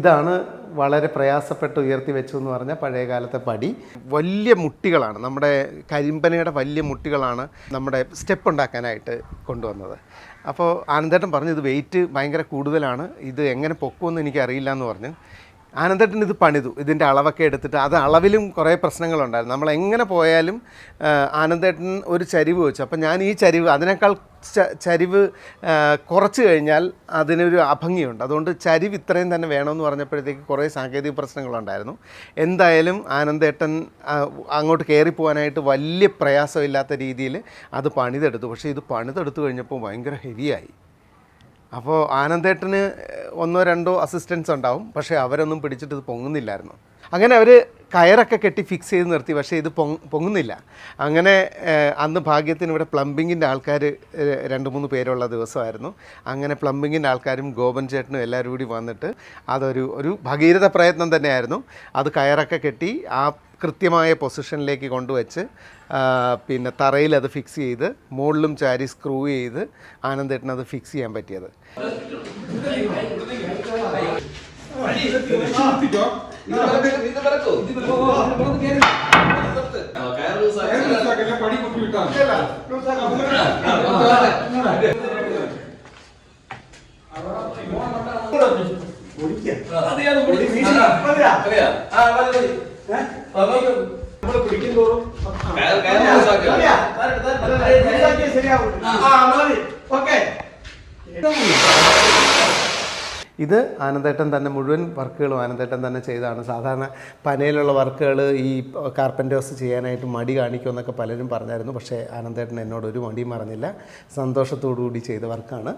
ഇതാണ് വളരെ പ്രയാസപ്പെട്ട് ഉയർത്തി വെച്ചു എന്ന് പറഞ്ഞ പഴയ കാലത്തെ പടി. വലിയ മുട്ടികളാണ്. നമ്മുടെ കരിമ്പനയുടെ വലിയ മുട്ടികളാണ് നമ്മുടെ സ്റ്റെപ്പ് ഉണ്ടാക്കാനായിട്ട് കൊണ്ടുവന്നത്. അപ്പോൾ ആനന്ദേട്ടൻ പറഞ്ഞു ഇത് വെയിറ്റ് ഭയങ്കര കൂടുതലാണ്. ഇത് എങ്ങനെ പൊക്കുമെന്ന് എനിക്ക് അറിയില്ല എന്ന് പറഞ്ഞു. ആനന്ദേട്ടൻ ഇത് പണിതു. ഇതിന്റെ അളവൊക്കെ എടുത്തിട്ട് അത് അളവിലും കുറേ പ്രശ്നങ്ങളുണ്ടായിരുന്നു. നമ്മൾ എങ്ങനെ പോയാലും ആനന്ദേട്ടൻ ഒരു ചരിവ് വെച്ചു. അപ്പം ഞാൻ ഈ ചരിവ് അതിനേക്കാൾ ചരിവ് കുറച്ച് കഴിഞ്ഞാൽ അതിനൊരു അഭംഗിയുണ്ട്. അതുകൊണ്ട് ചരിവ് ഇത്രയും തന്നെ വേണമെന്ന് പറഞ്ഞപ്പോഴത്തേക്ക് കുറേ സാങ്കേതിക പ്രശ്നങ്ങളുണ്ടായിരുന്നു. എന്തായാലും ആനന്ദേട്ടൻ അങ്ങോട്ട് കയറി പോകാനായിട്ട് വലിയ പ്രയാസമില്ലാത്ത രീതിയിൽ അത് പണിതെടുത്തു. പക്ഷേ ഇത് പണിതെടുത്തു കഴിഞ്ഞപ്പോൾ ഭയങ്കര ഹെവിയായി. അപ്പോൾ ആനന്ദേട്ടന് ഒന്നോ രണ്ടോ അസിസ്റ്റൻസ് ഉണ്ടാവും. പക്ഷേ അവരൊന്നും പിടിച്ചിട്ട് ഇത് പൊങ്ങുന്നില്ലായിരുന്നു. അങ്ങനെ അവർ കയറൊക്കെ കെട്ടി ഫിക്സ് ചെയ്ത് നിർത്തി പക്ഷേ ഇത് പൊങ് പൊങ്ങുന്നില്ല. അങ്ങനെ അന്ന് ഭാഗ്യത്തിന് ഇവിടെ പ്ലംബിങ്ങിന്റെ ആൾക്കാർ രണ്ട് മൂന്ന് പേരുള്ള ദിവസമായിരുന്നു. അങ്ങനെ പ്ലംബിങ്ങിന്റെ ആൾക്കാരും ഗോപൻ ചേട്ടനും എല്ലാവരും കൂടി വന്നിട്ട് അതൊരു ഒരു ഭഗീരഥ പ്രയത്നം തന്നെയായിരുന്നു. അത് കയറൊക്കെ കെട്ടി ആ കൃത്യമായ പൊസിഷനിലേക്ക് കൊണ്ടുവച്ച് പിന്നെ തറയിൽ അത് ഫിക്സ് ചെയ്ത് മുകളിലും ചാരി സ്ക്രൂ ചെയ്ത് ആനന്ദേട്ടൻ അത് ഫിക്സ് ചെയ്യാൻ പറ്റിയത്. പടി കുട്ടി വിട്ടാണ് പിടിക്കും തോറും ശരിയാവും ഇത് ആനന്ദേട്ടൻ തന്നെ മുഴുവൻ വർക്കുകളും ആനന്ദേട്ടൻ തന്നെ ചെയ്തതാണ് സാധാരണ പനയിലുള്ള വർക്കുകൾ ഈ കാർപ്പന്റേഴ്സ് ചെയ്യാനായിട്ട് മടി കാണിക്കുമെന്നൊക്കെ പലരും പറഞ്ഞായിരുന്നു. പക്ഷേ ആനന്ദേട്ടൻ എന്നോട് ഒരു മടിയും പറഞ്ഞില്ല. സന്തോഷത്തോടു കൂടി ചെയ്ത വർക്കാണ്.